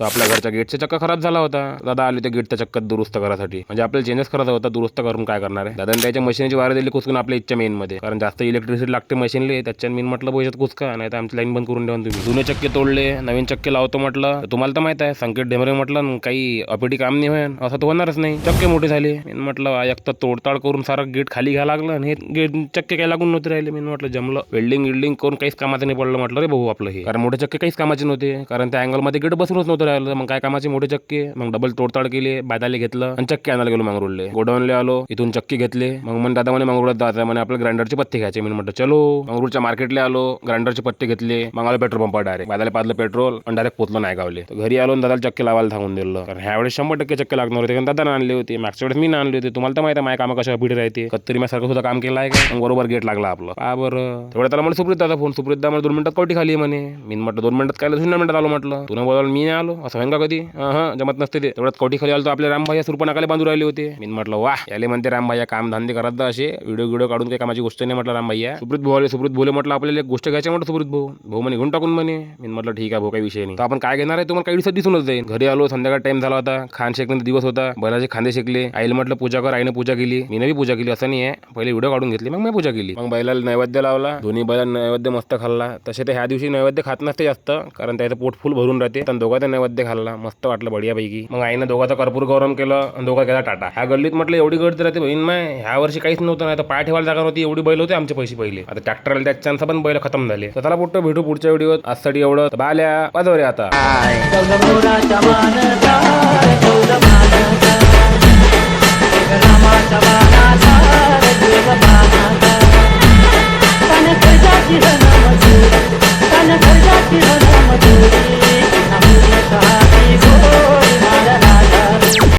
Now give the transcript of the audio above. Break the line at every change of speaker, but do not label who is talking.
तर आपल्या घरच्या गेटचा चक्का खराब झाला होता. दादा आले ते गेटचा चक्का दुरुस्त करासाठी म्हणजे आपल्याला चेंजेस करायचा होता दुरुस्त करून काय करणार आहे? दादा त्याच्या मशीनची वायर दिली कुसकून आपल्या इच्छा मेन मध्ये. कारण जास्त इलेक्ट्रिसिटी लागते मशीनले त्याच्या मेन म्हटलं पैशात कुसका नाही तर आमची लाईन बंद करून ठेवा तुम्ही. जुने चक्के तोडले नवीन चक्के लावतो म्हटलं. तुम्हाला तर माहीत आहे संकेत डेमरे म्हटलं काही अपेटी काम नाही होईल असं तर होणारच नाही. चक्के मोठे झाले. म्हटलं एक तर तोडताड करून सारं गेट खाली घ्या लागलं आणि हे गेट चक्के काही लागून नव्हते राहिले. मी म्हटलं जमलं. वेल्डिंग विल्डिंग करून काहीच कामाचं नाही पडलं म्हटलं रे भाऊ आपलं हे. कारण मोठे चक्के काहीच कामाचे नव्हते. कारण त्या अँगलमध्ये गेट बसूनच नव्हतं राहिलं मग काय कामाचे मोठे चक्के? मग डबल तोडताड केले बायदाले घेतलं आणि चक्की आणायला गेलो मंगरुळले. गोडाऊनले आलो इथून चक्की घेतले. मग म्हणे दादा म्हणे मंगरुळात दादा म्हणे आपल्या ग्राइंडरचे पत्ते घ्यायचे मी म्हटलं चलो. मंगरुळच्या मार्केटला आलो ग्राइंडरचे पत्ते घेतले. मग आलो पेट्रोल पंपा डायरेक्ट बायदाले पाजलं पेट्रोल आणि डायरेक्ट पोचलो नाही गावले घरी आलो दादा दादाला लावायला थांबून दिलं. कारण ह्या वेळेस शंभर टक्के चक्के लागणार होते कारण दादा आणले होते. मागच्या वेळेस मी आणली आणले होते. तुम्हाला तर माहिती आहे माझ्या कशा पिढी राहते. कत्तरी मी सारखं सुद्धा काम केलं आहे का? मग बरोबर गेट लागला आपलं. का बरं? तेवढ्या त्याला मला सुप्रीत दादा फोन. सुप्रीत दादा मला दोन मिनिटात कवटी खाली म्हणे. मी म्हटलं दोन मिनिटात काय शून्य मिनिटात आलो म्हटलं. तुला बोलावलं मी आलो. असं होईन का कधी? हा जमत नसते ते. तेवढ्यात कवटी खाली आलो तर आपले रामभाई सुरपणाकाले बांधून राहिले होते. मी म्हटलं वा याले म्हणते रामभाई काम धंदे करत असे. व्हिडिओ व्हिडिओ काढून काही कामाची गोष्ट नाही म्हटलं रामभाई सुप्रीत भाऊ आले सुप्रीत बोले म्हटलं आपल्याला एक गोष्ट घ्यायची म्हटलं सुप्रीत भाऊ. भाऊ म्हणे घेऊन टाकून म्हणे. मी म्हटलं ठीक आहे भाऊ काही विषय नाही. तर आपण काय घेणार आहे? तुम्हाला काही दिवसात दिसूनच जाईल. घरी आलो संध्याकाळ टाइम झाला होता. खान शेकण्याचा दिवस होता. बैलाचे खांदे शेकले. आईला म्हटलं पूजा कर. आईने पूजा केली. मी बी पूजा केली असं नाही आहे. पहिले व्हिडिओ काढून घेतली मग मी पूजा केली. मग बैलाला नैवेद्य लावला. दोन्ही बैला नैवेद्य मस्त खाल्ला. तसे ते ह्या दिवशी नैवेद्य खात नसते जास्त कारण त्याचं पोट फुल भरून राहते. पण दोघांचा नैवेद्य खाल्ला मस्त वाटलं बढियापैकी. मग आईनं दोघांचा कर्पूर गौरम केलं आणि दोघा केला टाटा. ह्या गल्लीत म्हटलं एवढी गर्दी राहते बहीण माय. ह्या वर्षी काहीच नव्हतं नाही तर पाय ठेवायला जागा नव्हती एवढी बैल होते आमचे पैसे पहिले. आता ट्रॅक्टर आले त्याच्यानं पण बैल खतम झाले. तर त्याला पुढं भेटू पुढच्या व्हिडिओत. आजसाठी एवढं. बाल्या पाजवरे आता.